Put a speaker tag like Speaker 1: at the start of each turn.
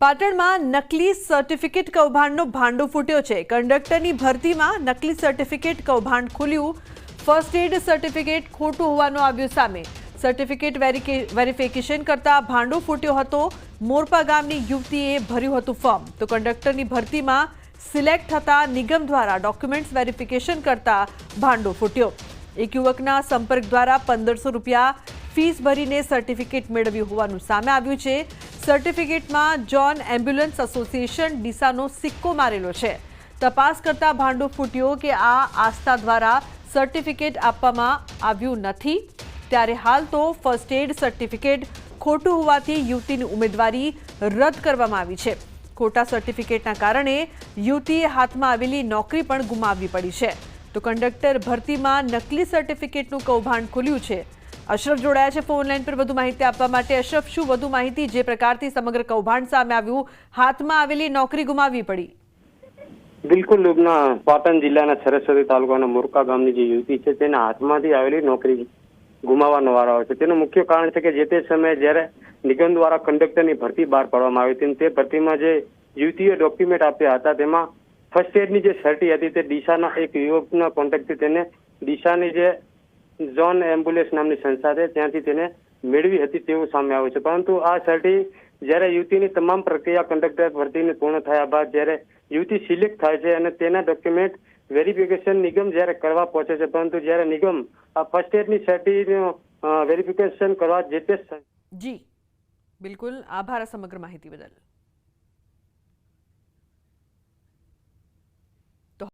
Speaker 1: પાટણમાં નકલી સર્ટિફિકેટ કૌભાંડનો ભાંડો ફૂટ્યો છે. કંડક્ટરની ભરતીમાં નકલી સર્ટિફિકેટ કૌભાંડ ખુલ્યું. ફર્સ્ટ એડ સર્ટિફિકેટ ખોટું હોવાનું આવ્યું સામે. સર્ટિફિકેટ વેરિફિકેશન કરતા ભાંડો ફૂટ્યો હતો. મોરપા ગામની યુવતીએ ભર્યું હતું ફોર્મ તો કંડક્ટરની ભરતીમાં સિલેક્ટ થતા નિગમ દ્વારા ડોક્યુમેન્ટ્સ વેરિફિકેશન કરતા ભાંડો ફૂટ્યો. એક યુવકના સંપર્ક દ્વારા પંદરસો રૂપિયા ફીસ ભરીને સર્ટિફિકેટ મેળવ્યું હોવાનું સામે આવ્યું છે. સર્ટિફિકેટમાં જોન એમ્બ્યુલન્સ એસોસિએશન ડીસાનો સિક્કો મારેલો છે. તપાસ કરતા ભાંડો ફૂટ્યો કે આ આસ્થા દ્વારા સર્ટિફિકેટ આપવામાં આવ્યું નથી. ત્યારે હાલ તો ફર્સ્ટ એડ સર્ટિફિકેટ ખોટું હોવાથી યુવતીની ઉમેદવારી રદ કરવામાં આવી છે. ખોટા સર્ટિફિકેટના કારણે યુવતીએ હાથમાં આવેલી નોકરી પણ ગુમાવવી પડી છે. તો કંડક્ટર ભરતીમાં નકલી સર્ટિફિકેટનું કૌભાંડ ખુલ્યું છે. અશરફ જોડાયા છે ફોન લાઈન પર વધુ માહિતી આપવા માટે. અશરફ, શું વધુ માહિતી જે પ્રકારથી સમગ્ર કૌભાંડ સામે આવ્યું? હાથમાં આવેલી નોકરી ગુમાવવી પડી.
Speaker 2: બિલકુલ લુબના પાટણ જિલ્લાના સરસ્વતી તાલુકાના મુરકા ગામની જે યુવતી છે, તેના હાથમાંથી આવેલી નોકરી ગુમાવવાનો વારો આવે છે. તેનું મુખ્ય કારણ છે કે જે તે સમયે જ્યારે નિગમ દ્વારા કંડક્ટરની ભરતી બહાર પાડવામાં આવી હતી, તે ભરતીમાં જે યુવતીએ ડોક્યુમેન્ટ આપ્યા હતા, તેમાં ફર્સ્ટ એડની જે સર્ટી હતી, તે દિશાના એક યુવકના કોન્ટેક્ટથી તેને દિશાની જે ઝોન એમ્બ્યુલન્સ નામની સંસ્થા છે. ત્યાંથી તેને મેળવી હતી તેવું સામે આવ્યું છે. પરંતુ આ સર્ટી જ્યારે યુવતીની તમામ પ્રક્રિયા કંડક્ટર ભરતીને પૂર્ણ થયા બાદ જ્યારે યુવતી સિલેક્ટ થાય છે અને તેના ડોક્યુમેન્ટ વેરિફિકેશન નિગમ જ્યારે કરવા પહોંચે છે, પરંતુ જ્યારે નિગમ આ ફર્સ્ટ એડની સર્ટીનું વેરિફિકેશન કરવા જે તે
Speaker 1: જી. બિલકુલ. આભાર સમગ્ર માહિતી બદલ.